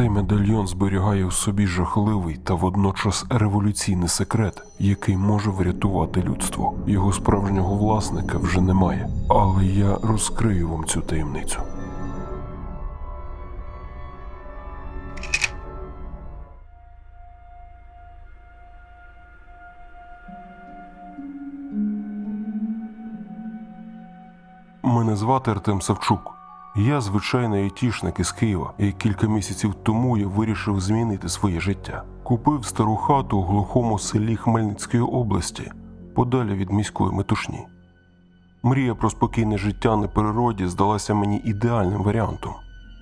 Цей медальйон зберігає в собі жахливий та водночас революційний секрет, який може врятувати людство. Його справжнього власника вже немає, але я розкрию вам цю таємницю. Мене звати Артем Савчук. Я звичайний айтішник із Києва, і кілька місяців тому я вирішив змінити своє життя. Купив стару хату у глухому селі Хмельницької області, подалі від міської метушні. Мрія про спокійне життя на природі здалася мені ідеальним варіантом: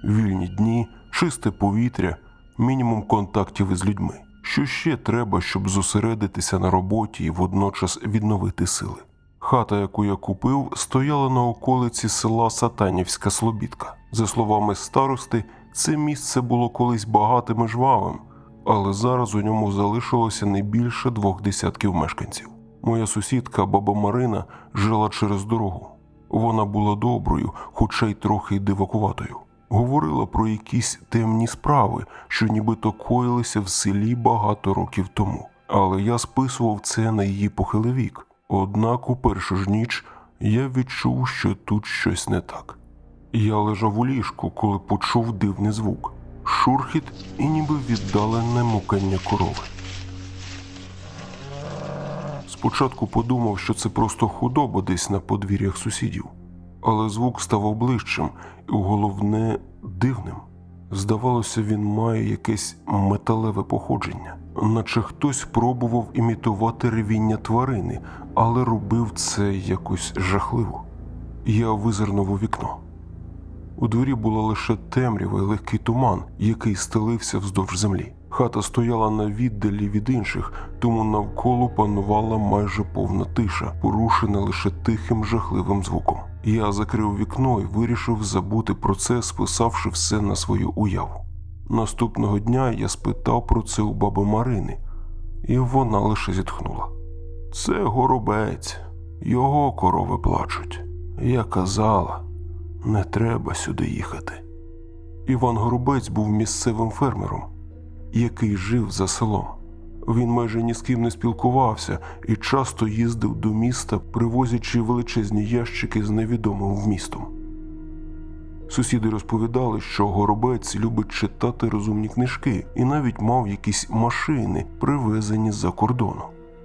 вільні дні, чисте повітря, мінімум контактів із людьми. Що ще треба, щоб зосередитися на роботі і водночас відновити сили? Хата, яку я купив, стояла на околиці села Сатанівська Слобідка. За словами старости, це місце було колись багатим і жвавим, але зараз у ньому залишилося не більше двох десятків мешканців. Моя сусідка, баба Марина, жила через дорогу. Вона була доброю, хоча й трохи дивакуватою. Говорила про якісь темні справи, що нібито коїлися в селі багато років тому. Але я списував це на її похилий вік. Однак у першу ж ніч я відчув, що тут щось не так. Я лежав у ліжку, коли почув дивний звук, шурхіт і ніби віддалене мукання корови. Спочатку подумав, що це просто худоба десь на подвір'ях сусідів, але звук ставав ближчим і головне дивним. Здавалося, він має якесь металеве походження, наче хтось пробував імітувати ревіння тварини, але робив це якось жахливо. Я визирнув у вікно. У дворі була лише темрява і легкий туман, який стелився вздовж землі. Хата стояла на віддалі від інших, тому навколо панувала майже повна тиша, порушена лише тихим жахливим звуком. Я закрив вікно і вирішив забути про це, списавши все на свою уяву. Наступного дня я спитав про це у баби Марини, і вона лише зітхнула. Це горобець, його корови плачуть. Я казала, не треба сюди їхати. Іван Горобець був місцевим фермером, який жив за селом. Він майже ні з ким не спілкувався і часто їздив до міста, привозячи величезні ящики з невідомим вмістом. Сусіди розповідали, що горобець любить читати розумні книжки і навіть мав якісь машини, привезені з-за кордону.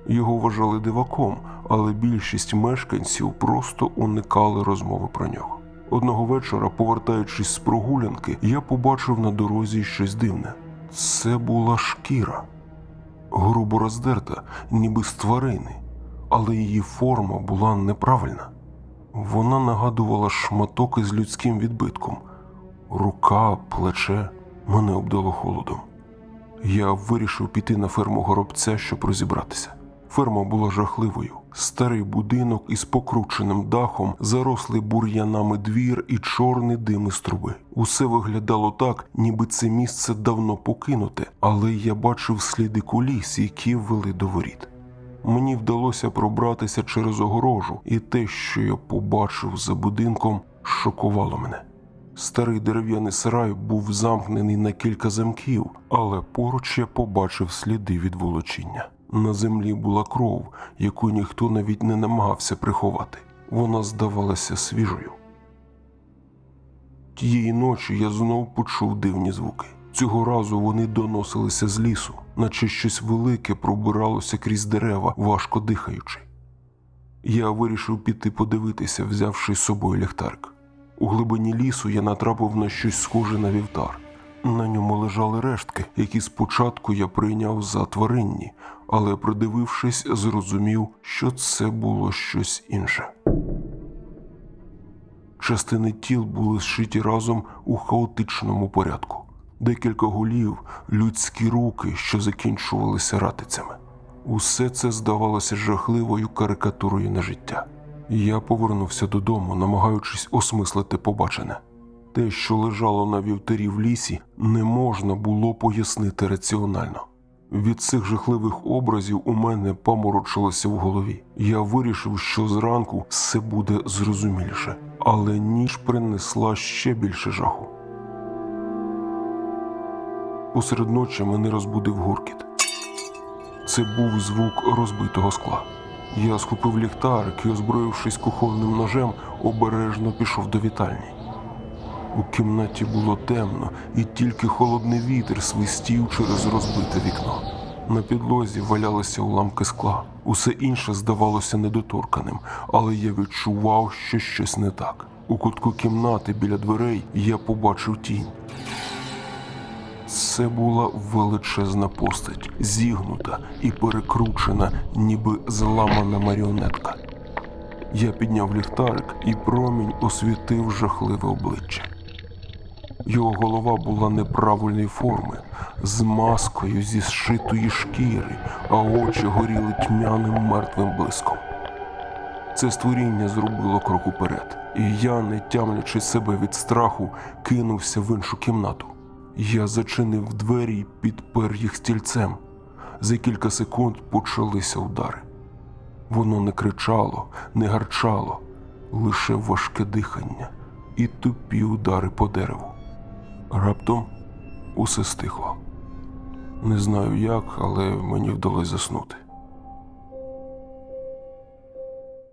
Його вважали диваком, але більшість мешканців просто уникали розмови про нього. Одного вечора, повертаючись з прогулянки, я побачив на дорозі щось дивне. Це була шкіра грубо роздерта, ніби з тварини, але її форма була неправильна. Вона нагадувала шматок із людським відбитком, рука, плече мене обдало холодом. Я вирішив піти на ферму горобця, щоб розібратися. Ферма була жахливою. Старий будинок із покрученим дахом, зарослий бур'янами двір і чорний дим із труби. Усе виглядало так, ніби це місце давно покинуте, але я бачив сліди коліс, які вели до воріт. Мені вдалося пробратися через огорожу, і те, що я побачив за будинком, шокувало мене. Старий дерев'яний сарай був замкнений на кілька замків, але поруч я побачив сліди від волочіння. На землі була кров, яку ніхто навіть не намагався приховати. Вона здавалася свіжою. Тієї ночі я знов почув дивні звуки. Цього разу вони доносилися з лісу, наче щось велике пробиралося крізь дерева, важко дихаючи. Я вирішив піти подивитися, взявши з собою ліхтарик. У глибині лісу я натрапив на щось схоже на вівтар. На ньому лежали рештки, які спочатку я прийняв за тваринні, але придивившись, зрозумів, що це було щось інше. Частини тіл були зшиті разом у хаотичному порядку. Декілька голів, людські руки, що закінчувалися ратицями. Усе це здавалося жахливою карикатурою на життя. Я повернувся додому, намагаючись осмислити побачене. Те, що лежало на вівтарі в лісі, не можна було пояснити раціонально. Від цих жахливих образів у мене паморочилося в голові. Я вирішив, що зранку все буде зрозуміліше, але ніч принесла ще більше жаху. Посеред ночі мене розбудив гуркіт. Це був звук розбитого скла. Я схопив ліхтарик і, озброївшись кухонним ножем, обережно пішов до вітальні. У кімнаті було темно, і тільки холодний вітер свистів через розбите вікно. На підлозі валялися уламки скла. Усе інше здавалося недоторканим, але я відчував, що щось не так. У кутку кімнати біля дверей я побачив тінь. Це була величезна постать, зігнута і перекручена, ніби зламана маріонетка. Я підняв ліхтарик, і промінь освітив жахливе обличчя. Його голова була неправильної форми, з маскою зі зшитої шкіри, а очі горіли тьмяним мертвим блиском. Це створіння зробило крок уперед, і я, не тямлячи себе від страху, кинувся в іншу кімнату. Я зачинив двері і підпер їх стільцем. За кілька секунд почалися удари. Воно не кричало, не гарчало, лише важке дихання і тупі удари по дереву. Раптом усе стихло. Не знаю як, але мені вдалося заснути.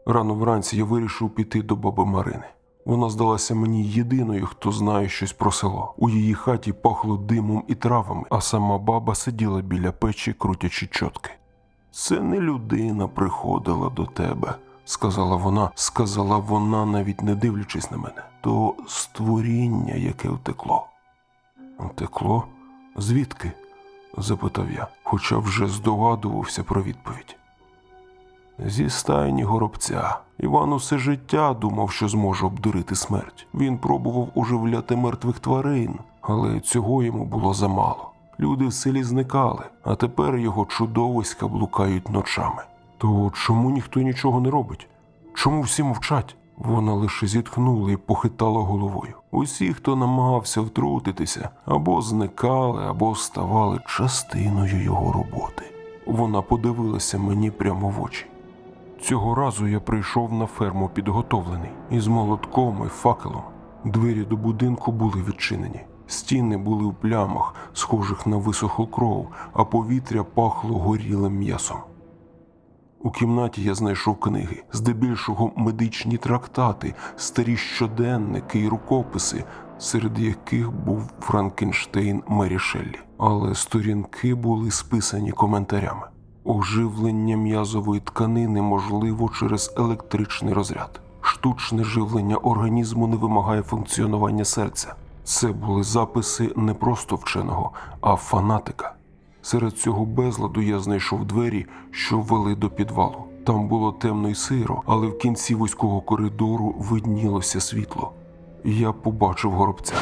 Рано вранці я вирішив піти до баби Марини. Вона здалася мені єдиною, хто знає щось про село. У її хаті пахло димом і травами, а сама баба сиділа біля печі, крутячи чотки. Це не людина приходила до тебе, сказала вона, сказала вона, навіть не дивлячись на мене. То створіння, яке втекло. Втекло? Звідки? запитав я, хоча вже здогадувався про відповідь. Зі стайні горобця. Іван усе життя думав, що зможе обдурити смерть. Він пробував оживляти мертвих тварин, але цього йому було замало. Люди в селі зникали, а тепер його чудовиська блукають ночами. То чому ніхто нічого не робить? Чому всі мовчать? Вона лише зітхнула і похитала головою. Усі, хто намагався втрутитися, або зникали, або ставали частиною його роботи. Вона подивилася мені прямо в очі. Цього разу я прийшов на ферму підготовлений із молотком і факелом. Двері до будинку були відчинені. Стіни були в плямах, схожих на висохлу кров, а повітря пахло горілим м'ясом. У кімнаті я знайшов книги, здебільшого медичні трактати, старі щоденники і рукописи, серед яких був Франкенштейн Мері. Але сторінки були списані коментарями. Оживлення м'язової тканини можливо через електричний розряд. Штучне живлення організму не вимагає функціонування серця. Це були записи не просто вченого, а фанатика. Серед цього безладу я знайшов двері, що вели до підвалу. Там було темно й сиро, але в кінці вузького коридору виднілося світло. Я побачив горобця.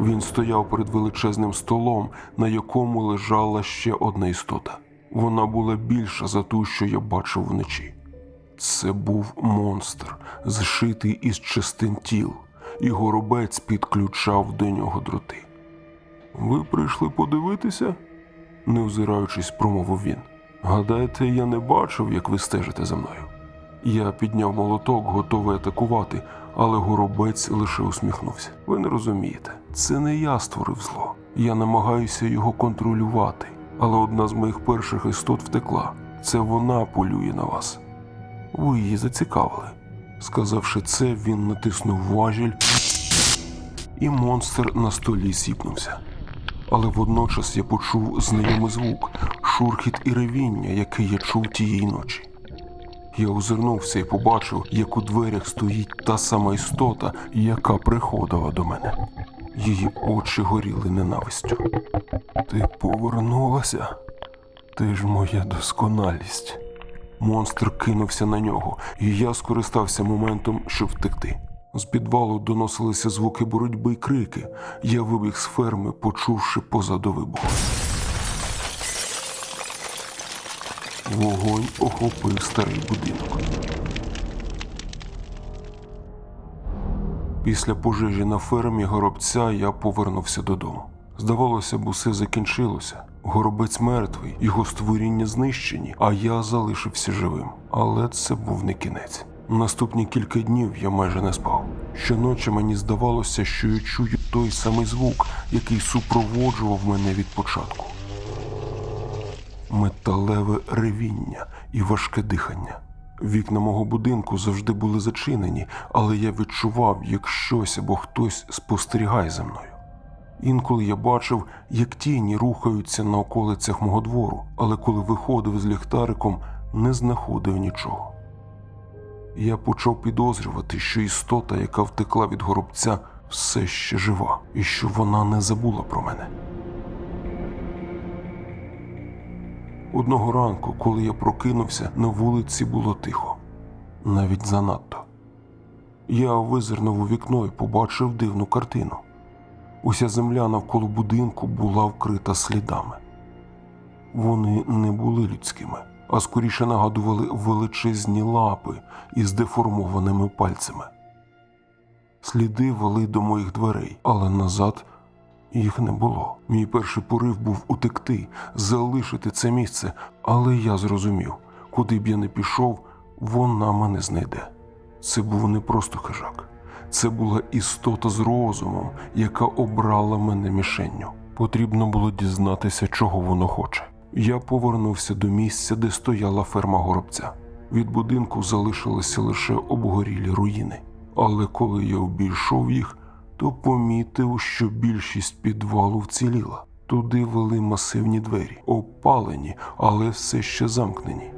Він стояв перед величезним столом, на якому лежала ще одна істота. Вона була більша за ту, що я бачив вночі. Це був монстр, зшитий із частин тіл, і горобець підключав до нього дроти. Ви прийшли подивитися? не озираючись, промовив він. Гадаєте, я не бачив, як ви стежите за мною. Я підняв молоток, готовий атакувати, але горобець лише усміхнувся. Ви не розумієте, це не я створив зло. Я намагаюся його контролювати, але одна з моїх перших істот втекла. Це вона полює на вас. Ви її зацікавили. Сказавши це, він натиснув важіль, і монстр на столі сіпнувся. Але водночас я почув знайомий звук, шурхіт і ревіння, який я чув тієї ночі. Я озирнувся і побачив, як у дверях стоїть та сама істота, яка приходила до мене. Її очі горіли ненавистю. Ти повернулася? Ти ж моя досконалість. Монстр кинувся на нього, і я скористався моментом, щоб втекти. З підвалу доносилися звуки боротьби й крики. Я вибіг з ферми, почувши позаду вибух. Вогонь охопив старий будинок. Після пожежі на фермі горобця я повернувся додому. Здавалося б, усе закінчилося. Горобець мертвий, його створіння знищені, а я залишився живим. Але це був не кінець. Наступні кілька днів я майже не спав. Щоночі мені здавалося, що я чую той самий звук, який супроводжував мене від початку. Металеве ревіння і важке дихання. Вікна мого будинку завжди були зачинені, але я відчував, як щось або хтось спостерігає за мною. Інколи я бачив, як тіні рухаються на околицях мого двору, але коли виходив з ліхтариком, не знаходив нічого. Я почав підозрювати, що істота, яка втекла від горобця, все ще жива, і що вона не забула про мене. Одного ранку, коли я прокинувся, на вулиці було тихо, навіть занадто. Я визирнув у вікно і побачив дивну картину. Уся земля навколо будинку була вкрита слідами. Вони не були людськими, а скоріше нагадували величезні лапи із деформованими пальцями. Сліди вели до моїх дверей, але назад їх не було. Мій перший порив був утекти, залишити це місце, але я зрозумів, куди б я не пішов, вона мене знайде. Це був не просто хижак. Це була істота з розумом, яка обрала мене мішенню. Потрібно було дізнатися, чого воно хоче. Я повернувся до місця, де стояла ферма горобця. Від будинку залишилися лише обгорілі руїни. Але коли я обійшов їх, то помітив, що більшість підвалу вціліла. Туди вели масивні двері, опалені, але все ще замкнені.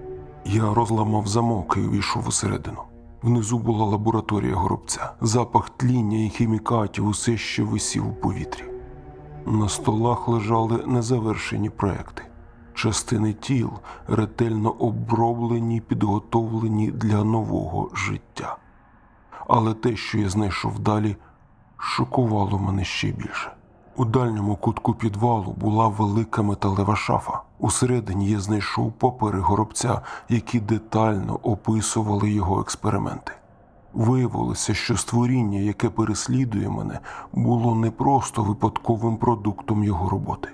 Я розламав замок і увійшов усередину. Внизу була лабораторія горобця. Запах тління і хімікатів усе ще висів у повітрі. На столах лежали незавершені проекти. Частини тіл ретельно оброблені, підготовлені для нового життя. Але те, що я знайшов далі, шокувало мене ще більше. У дальньому кутку підвалу була велика металева шафа. Усередині я знайшов папери горобця, які детально описували його експерименти. Виявилося, що створіння, яке переслідує мене, було не просто випадковим продуктом його роботи.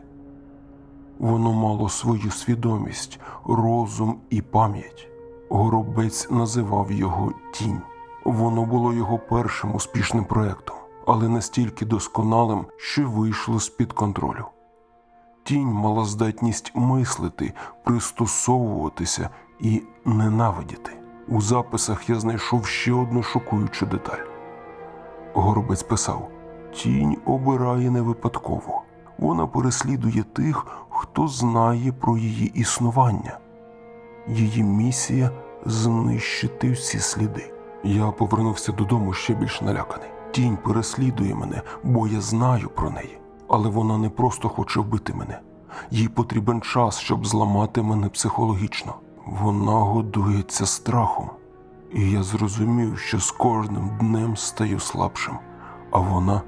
Воно мало свою свідомість, розум і пам'ять. Горобець називав його тінь. Воно було його першим успішним проектом, але настільки досконалим, що вийшло з-під контролю. Тінь мала здатність мислити, пристосовуватися і ненавидіти. У записах я знайшов ще одну шокуючу деталь. Горобець писав: Тінь обирає не випадково. Вона переслідує тих, хто знає про її існування. Її місія знищити всі сліди. Я повернувся додому ще більш наляканий. Тінь переслідує мене, бо я знаю про неї. Але вона не просто хоче вбити мене. Їй потрібен час, щоб зламати мене психологічно. Вона годується страхом. І я зрозумів, що з кожним днем стаю слабшим, а вона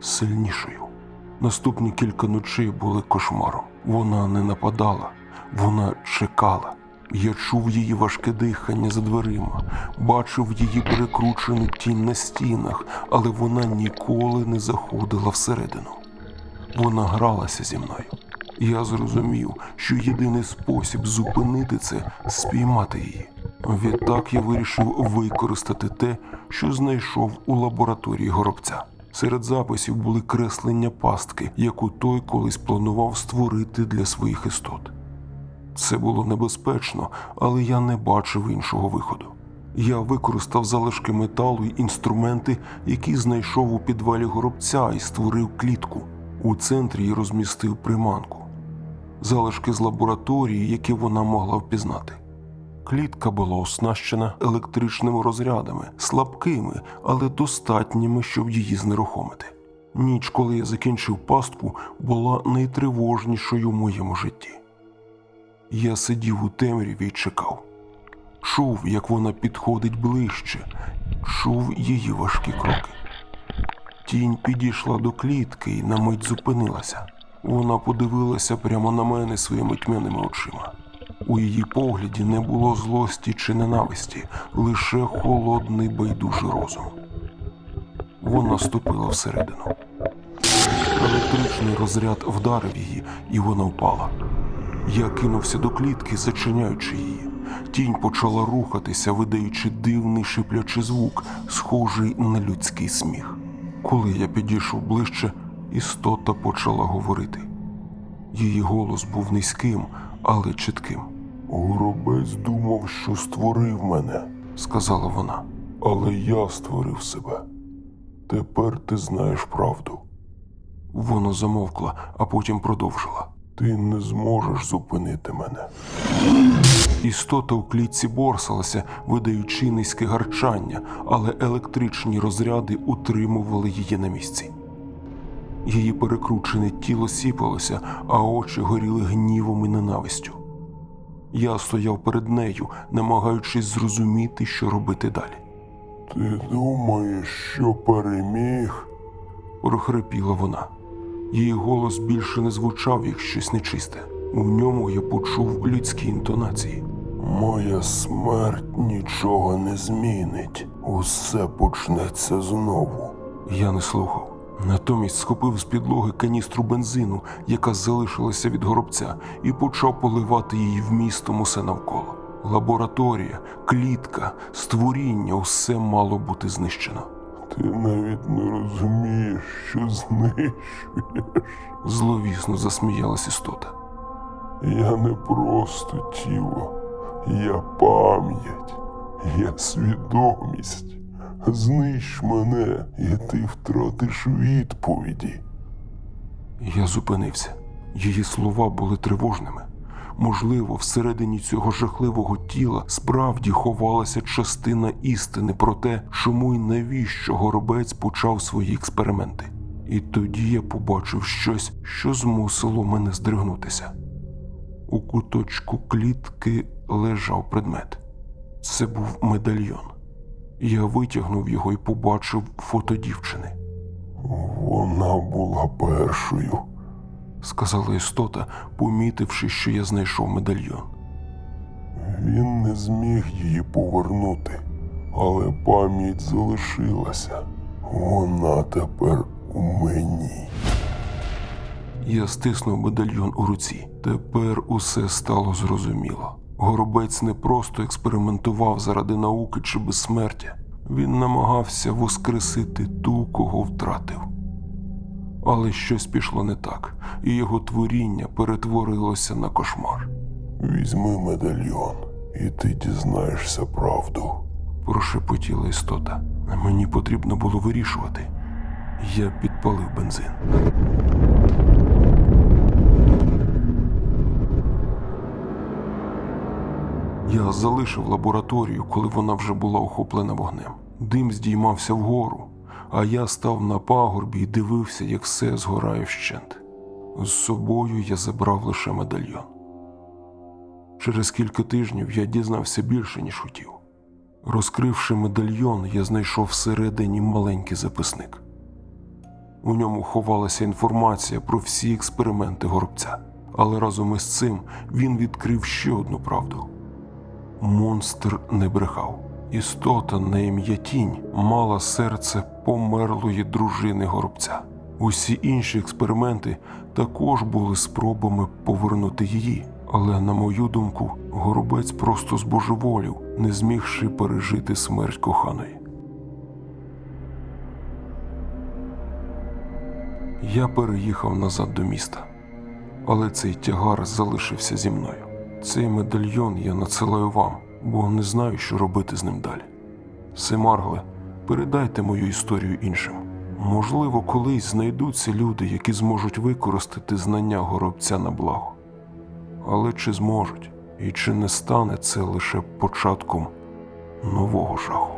сильнішою. Наступні кілька ночей були кошмаром. Вона не нападала, вона чекала. Я чув її важке дихання за дверима, бачив її перекручену тінь на стінах, але вона ніколи не заходила всередину. Вона гралася зі мною. Я зрозумів, що єдиний спосіб зупинити це спіймати її. Відтак я вирішив використати те, що знайшов у лабораторії горобця. Серед записів були креслення пастки, яку той колись планував створити для своїх істот. Це було небезпечно, але я не бачив іншого виходу. Я використав залишки металу й інструменти, які знайшов у підвалі горобця, і створив клітку. У центрі й розмістив приманку, залишки з лабораторії, які вона могла впізнати. Клітка була оснащена електричними розрядами, слабкими, але достатніми, щоб її знерухомити. Ніч, коли я закінчив пастку, була найтривожнішою в моєму житті. Я сидів у темряві і чекав. Чув, як вона підходить ближче, чув її важкі кроки. Тінь підійшла до клітки і на мить зупинилася. Вона подивилася прямо на мене своїми тьмяними очима. У її погляді не було злості чи ненависті, лише холодний байдужий розум. Вона ступила всередину. Електричний розряд вдарив її, і вона впала. Я кинувся до клітки, зачиняючи її. Тінь почала рухатися, видаючи дивний шиплячий звук, схожий на людський сміх. Коли я підійшов ближче, істота почала говорити. Її голос був низьким, але чітким. Горобець думав, що створив мене, сказала вона. Але я створив себе. Тепер ти знаєш правду. Вона замовкла, а потім продовжила. Ти не зможеш зупинити мене. Істота у клітці борсалася, видаючи низьке гарчання, але електричні розряди утримували її на місці. Її перекручене тіло сіпалося, а очі горіли гнівом і ненавистю. Я стояв перед нею, намагаючись зрозуміти, що робити далі. Ти думаєш, що переміг? прохрипіла вона. Її голос більше не звучав як щось нечисте. У ньому я почув людські інтонації. Моя смерть нічого не змінить. Усе почнеться знову. Я не слухав. Натомість схопив з підлоги каністру бензину, яка залишилася від горобця, і почав поливати її вмістом усе навколо. Лабораторія, клітка, створіння усе мало бути знищено. Ти навіть не розумієш, що знищуєш. Зловісно засміялась істота. Я не просто тіло, я пам'ять, я свідомість. Знищ мене, і ти втратиш відповіді. Я зупинився. Її слова були тривожними. Можливо, всередині цього жахливого тіла справді ховалася частина істини про те, чому і навіщо горобець почав свої експерименти. І тоді я побачив щось, що змусило мене здригнутися. У куточку клітки лежав предмет. Це був медальйон. Я витягнув його і побачив фото дівчини. Вона була першою, сказала істота, помітивши, що я знайшов медальйон. Він не зміг її повернути, але пам'ять залишилася. Вона тепер у мені. Я стиснув медальйон у руці. Тепер усе стало зрозуміло. Горобець не просто експериментував заради науки чи безсмертя. Він намагався воскресити ту, кого втратив. Але щось пішло не так, і його творіння перетворилося на кошмар. Візьми медальйон, і ти дізнаєшся правду. Прошепотіла істота. Мені потрібно було вирішувати. Я підпалив бензин. Я залишив лабораторію, коли вона вже була охоплена вогнем. Дим здіймався вгору, а я став на пагорбі і дивився, як все згорає вщент. З собою я забрав лише медальйон. Через кілька тижнів я дізнався більше, ніж хотів. Розкривши медальйон, я знайшов всередині маленький записник. У ньому ховалася інформація про всі експерименти горобця, але разом із цим він відкрив ще одну правду. Монстр не брехав. Істота на ім'я тінь мала серце померлої дружини горобця. Усі інші експерименти також були спробами повернути її. Але, на мою думку, горобець просто збожеволів, не змігши пережити смерть коханої. Я переїхав назад до міста, але цей тягар залишився зі мною. Цей медальйон я надсилаю вам, бо не знаю, що робити з ним далі. Семаргле, передайте мою історію іншим. Можливо, колись знайдуться люди, які зможуть використати знання горобця на благо. Але чи зможуть, і чи не стане це лише початком нового жаху?